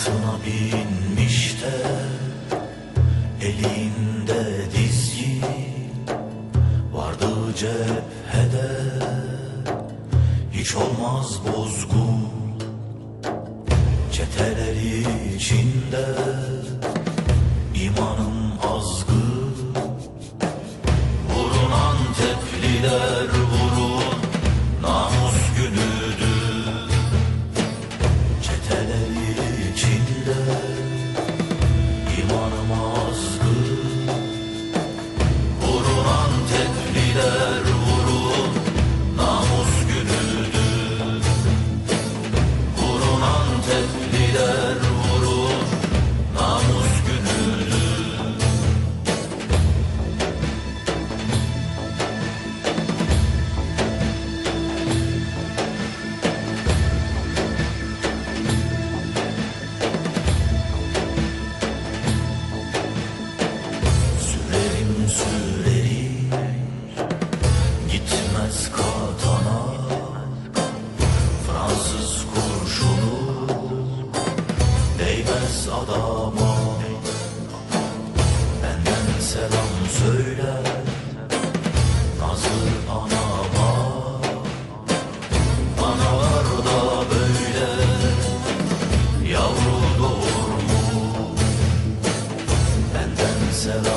Atına binmiş de elinde dizgi Vardı cephede. Hiç olmaz bozgun Çeteler içinde. İmanım azgın Vurun Antepliler değmez adama Benden selam söyle. Nazlı anama. Analar da böyle. Yavru doğurmuş Benden selam